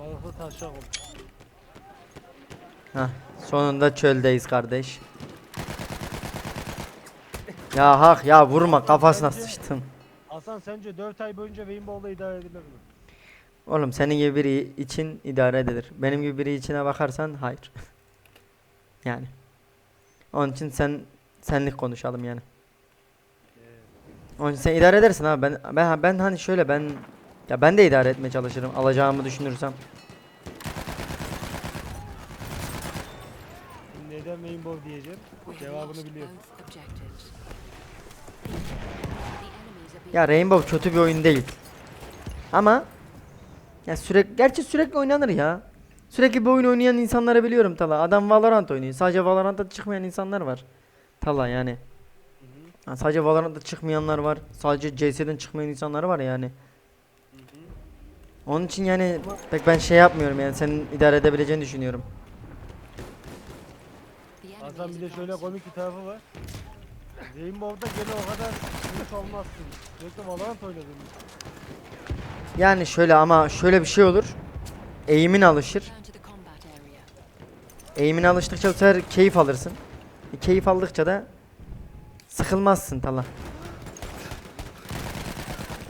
Balıklı taşak oldu. Hah, sonunda çöldeyiz kardeş. Ya hak ya vurma kafasına sıçtım. Hasan sence 4 ay boyunca Rainbow'la idare edilir mi? Oğlum senin gibi biri için idare edilir. Benim gibi biri içine bakarsan hayır. yani. Onun için sen senlik konuşalım yani. Ee, Onun için sen idare edersin abi. Ben ben ben hani şöyle ben ya ben de idare etmeye çalışırım alacağımı düşünürsem. neden Rainbow diyeceğim? Cevabını biliyorum. Ya Rainbow kötü bir oyun değil. Ama ya sürekli gerçi sürekli oynanır ya. Sürekli bir oyun oynayan insanları biliyorum Tala. Adam Valorant oynuyor. Sadece Valorant'ta çıkmayan insanlar var. Tala yani. Ha, sadece Valorant'ta çıkmayanlar var. Sadece CS'den çıkmayan insanlar var yani. Onun için yani pek ben şey yapmıyorum yani senin idare edebileceğini düşünüyorum. Hasan bir de şöyle komik bir tarafı var. Rainbow'da gene o kadar sonuç olmazsın. Sürekli Valorant oynadın. Yani şöyle ama şöyle bir şey olur. Eğimin alışır. Eğimin alıştıkça bu sefer keyif alırsın. E, keyif aldıkça da sıkılmazsın tala.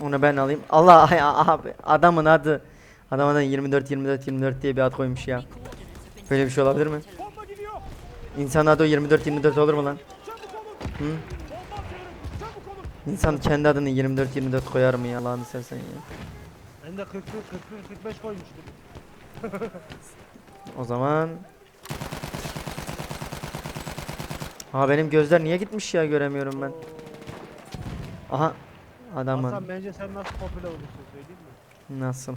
Onu ben alayım. Allah ay, abi adamın adı adamın adı 24 24 24 diye bir ad koymuş ya. Böyle bir şey olabilir mi? İnsan adı o 24 24 olur mu lan? Hı? İnsan kendi adını 24 24 koyar mı ya Allah'ını seversen ya. Ben de 41, 41, 45 koymuştum. O zaman Ha benim gözler niye gitmiş ya göremiyorum ben. Aha adamın Hasan bence sen nasıl popüler olursun söyleyeyim mi? nasıl?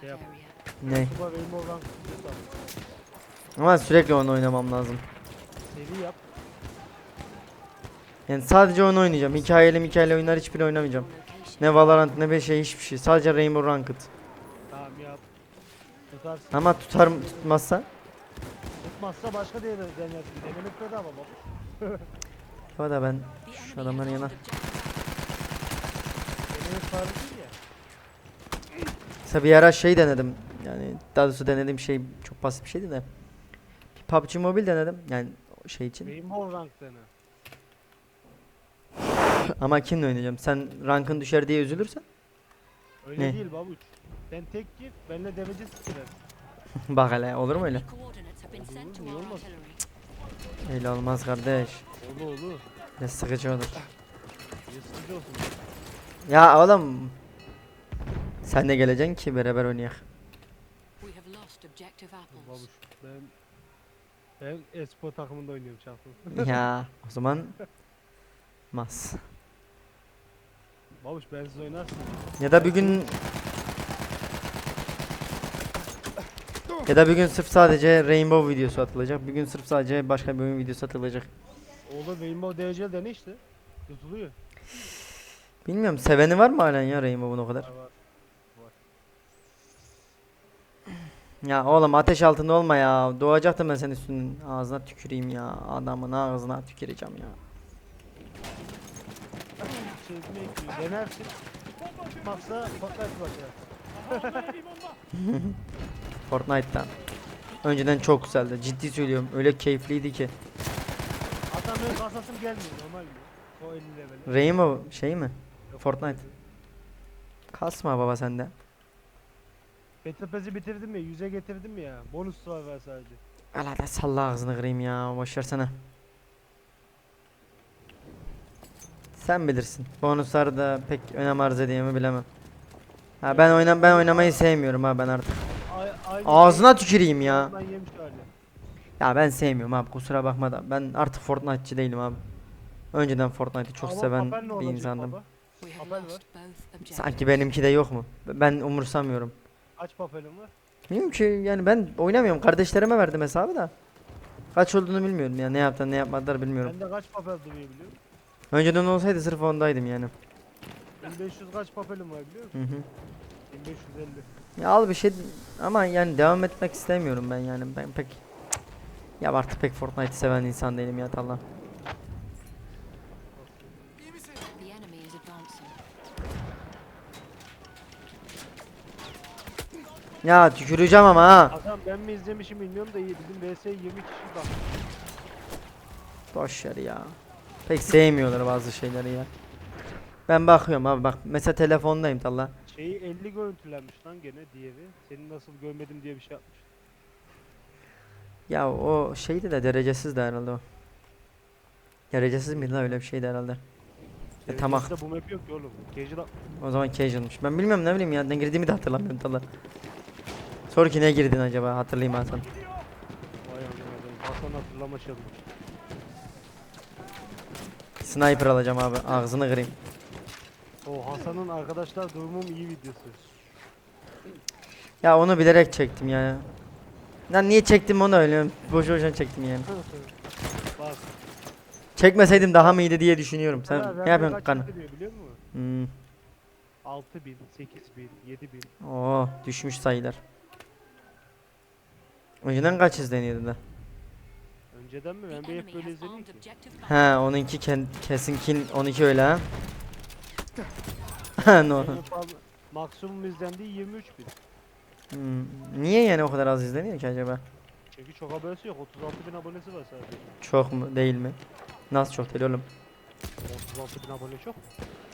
Şey yap. Ne? Kuba Rank hesabı. Ama sürekli onu oynamam lazım. Seri yap. Yani sadece onu oynayacağım. Hikayeli hikayeli oyunlar hiçbiri oynamayacağım. Ne Valorant ne bir şey hiçbir şey. Sadece Rainbow Ranked. Tamam yap. Tutarsın. Ama tutar mı tutmazsa? Tutmazsa başka diye de denersin. Denemek bedava baba. O da ben şu adamların yana. Değil ya. Mesela bir ara şey denedim. Yani daha doğrusu denediğim şey çok basit bir şeydi de. Bir PUBG Mobile denedim. Yani o şey için. Rainbow Rank dene. Ama kimle oynayacağım? Sen rankın düşer diye üzülürsen. Öyle Ne? değil babuç. Sen tek gir, benle derece sıkırar. Bak hele olur mu öyle? Olur, niye olmaz? Öyle olmaz kardeş. Olur olur. Ne sıkıcı olur. Niye sıkıcı olsun? Ya oğlum. Sen de geleceksin ki beraber oynayak. Babuş ben ben espor takımında oynuyorum şahsen. ya o zaman mas. Babuş ben siz oynarsın. Ya da bir gün ya da bir gün sırf sadece Rainbow videosu atılacak. Bir gün sırf sadece başka bir oyun videosu atılacak. Olur Rainbow DC'l dene işte. Tutuluyor. Bilmiyorum seveni var mı halen ya Rainbow'un o kadar? Var, var. Ya oğlum ateş altında olma ya. Doğacaktım ben senin üstünün ağzına tüküreyim ya. Adamın ağzına tüküreceğim ya. Denersin. Fortnite'tan. Önceden çok güzeldi. Ciddi söylüyorum. Öyle keyifliydi ki. Hatta benim kasasım gelmiyor normal? O 50 level. Rainbow şey mi? Fortnite. Kasma baba sende. Battle Pass'i bitirdim ya, 100'e getirdim ya. Bonus var var sadece. Ala da salla ağzını kırayım ya. Boş versene. Sen bilirsin. Bonuslar da pek önem arz edeceğimi bilemem. Ha ben oynam ben oynamayı sevmiyorum ha ben artık. Ağzına tüküreyim ya. Ya ben sevmiyorum abi kusura bakma da. Ben artık Fortnite'çı değilim abi. Önceden Fortnite'ı çok Ama seven bir insandım. baba? Sanki benimki de yok mu? Ben umursamıyorum. Kaç papelim var? Bilmiyorum ki yani ben oynamıyorum. Kardeşlerime verdim hesabı da. Kaç olduğunu bilmiyorum ya. Ne yaptılar ne yapmadılar bilmiyorum. Bende kaç papel duruyor biliyor musun? Önceden olsaydı sırf ondaydım yani. 1500 kaç papelim var biliyor musun? Hı hı. 1550. Ya al bir şey ama yani devam etmek istemiyorum ben yani. Ben pek ya artık pek Fortnite seven insan değilim ya Allah. Ya tüküreceğim ama ha. Hasan ben mi izlemişim bilmiyorum da iyi. Bizim VS 20 kişi bak. Boş ver ya. Pek sevmiyorlar bazı şeyleri ya. Ben bakıyorum abi bak. Mesela telefondayım talla. Şeyi 50 görüntülenmiş lan gene diğeri. Seni nasıl görmedim diye bir şey yapmış. Ya o şeydi de derecesiz de herhalde o. Derecesiz miydi lan öyle bir şeydi herhalde. E, tamam. Derecesi de bu map yok ki oğlum. Casual O zaman casual'mış. Ben bilmiyorum ne bileyim ya. Ne girdiğimi de hatırlamıyorum talla. Sor ki ne girdin acaba hatırlayayım Hasan. Vay anam Hasan hatırlama challenge. Sniper alacağım abi. Ağzını kırayım. O Hasan'ın arkadaşlar durumum iyi videosu. Ya onu bilerek çektim yani. Lan niye çektim onu öyle boş boşuna çektim yani. Bak. Çekmeseydim daha mıydı diye düşünüyorum. Sen ne yapıyorsun kan? Biliyor musun? Hmm. 6000, 8000, 7000. Oo düşmüş sayılar. Önceden kaç izleniyordu da? Önceden mi? Ben bir hep böyle izledim ki. Ha onunki ken- kesinkin 12 öyle ha. No. Benim fazla- maksimum izlendiği 23 bin. Hmm. Niye yani o kadar az izleniyor ki acaba? Çünkü çok abonesi yok. 36 bin abonesi var sadece. Çok mu değil mi? Nasıl çok değil oğlum? 36 bin abone çok.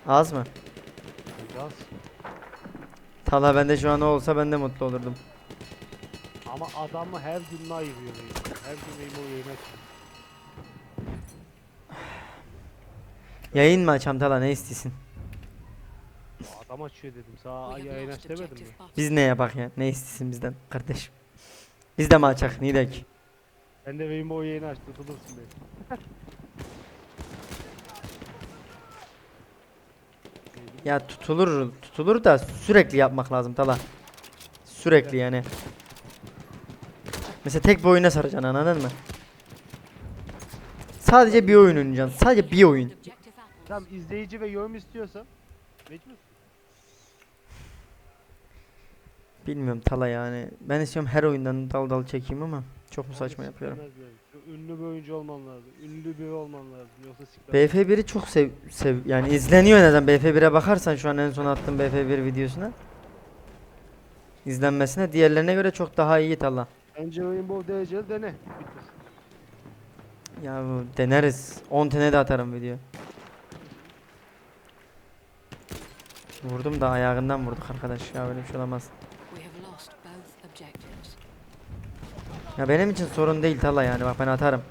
Az mı? Bence az. Tala bende şu an o olsa ben de mutlu olurdum. Ama adamı her gün ayırıyor. Her gün yayın açıyor. Yayın mı açam Tala ne istiyorsun? Adam açıyor dedim. Sana yayın aç demedim mi? Biz ne yapak ya? Ne istiyorsun bizden kardeşim? Biz de mi açak? Nidek? Ben de Rainbow yayın aç. Tutulursun beni. Ya tutulur tutulur da sürekli yapmak lazım Tala. Sürekli yani. Mesela tek bir oyuna saracaksın anladın mı? Sadece bir oyun oynayacaksın. Sadece bir oyun. Tamam izleyici ve yorum istiyorsan mecbur. Bilmiyorum Tala yani. Ben istiyorum her oyundan dal dal çekeyim ama çok mu saçma yapıyorum. ünlü bir oyuncu olman lazım. Ünlü biri olman lazım. Yoksa siklemez. BF1'i çok sev, sev yani izleniyor neden BF1'e bakarsan şu an en son attığım BF1 videosuna izlenmesine diğerlerine göre çok daha iyi Tala. Bence Rainbow dereceli dene. Ya deneriz. 10 tane de atarım video. Vurdum da ayağından vurduk arkadaş ya böyle bir şey olamaz. Ya benim için sorun değil Tala yani bak ben atarım.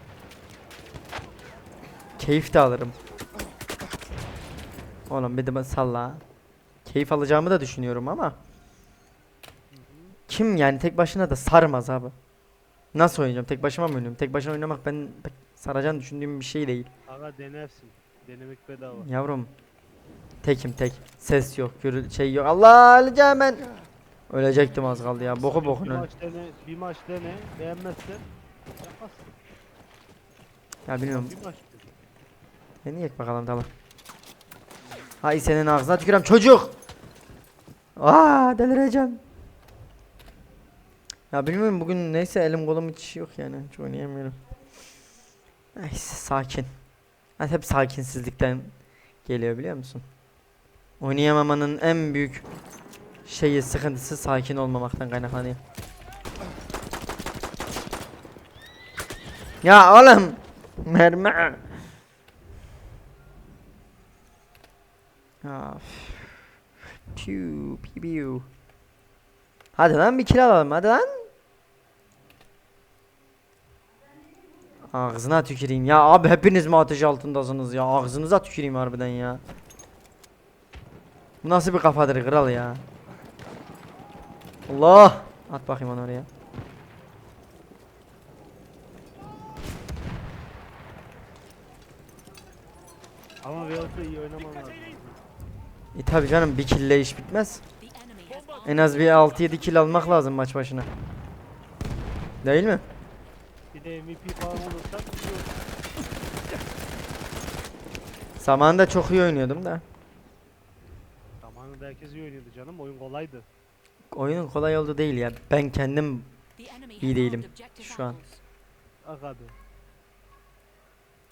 Keyif de alırım. Oğlum bir de salla. Keyif alacağımı da düşünüyorum ama. Kim yani tek başına da sarmaz abi. Nasıl oynayacağım? Tek başıma mı oynuyorum? Tek başına oynamak ben pek saracağını düşündüğüm bir şey değil. Aga denersin. Denemek bedava. Yavrum. Tekim tek. Ses yok, gürül şey yok. Allah öleceğim ben. Ölecektim az kaldı ya. Boku Bir bokuna. maç dene, bir maç dene. Beğenmezsen yapmazsın. Ya bilmiyorum. Bir maç dene. Deneyek bakalım tamam. Hay senin ağzına tükürem çocuk. Aa delireceğim. Ya bilmiyorum bugün neyse elim kolum hiç yok yani. Hiç oynayamıyorum. Neyse sakin. Ben hep sakinsizlikten geliyor biliyor musun? Oynayamamanın en büyük şeyi sıkıntısı sakin olmamaktan kaynaklanıyor. Ya oğlum mermi. Piu piu piu. Hadi lan bir kill alalım hadi lan. Ağzına tüküreyim ya abi hepiniz mi ateş altındasınız ya ağzınıza tüküreyim harbiden ya. Bu nasıl bir kafadır kral ya. Allah. At bakayım onu oraya. Ama Veyahut'ta iyi oynaman lazım. E tabi canım bir kille iş bitmez. En az bir 6-7 kill almak lazım maç başına. Değil mi? Bir de MVP falan olursak iyi olur. Zamanında çok iyi oynuyordum da. Zamanında herkes iyi oynuyordu canım. Oyun kolaydı. Oyunun kolay oldu değil ya. Ben kendim iyi değilim şu an. Aga be.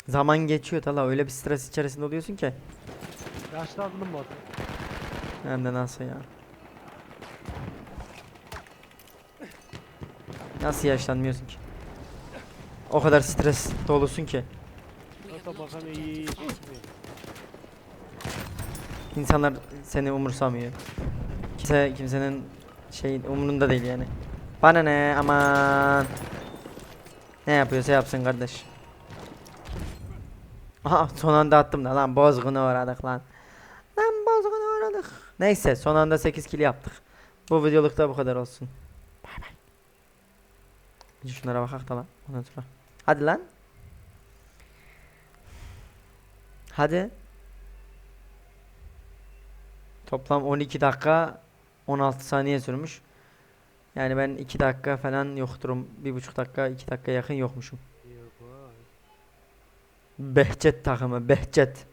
Zaman geçiyor tala öyle bir stres içerisinde oluyorsun ki. Yaşlandım mı? Hem de nasıl ya. Nasıl yaşlanmıyorsun ki? O kadar stres dolusun ki. İnsanlar seni umursamıyor. Kimse kimsenin şey umurunda değil yani. Bana ne aman. Ne yapıyorsa yapsın kardeş. Aha son anda attım da lan bozgunu uğradık lan. Lan bozgunu uğradık. Neyse son anda 8 kill yaptık. Bu videoluk da bu kadar olsun. Bay bay. Şunlara bakak da lan. Ondan sonra. Hadi lan. Hadi. Toplam 12 dakika 16 saniye sürmüş. Yani ben 2 dakika falan yokturum. 1,5 dakika 2 dakika yakın yokmuşum. Behçet takımı Behçet.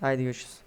Haydi görüşürüz.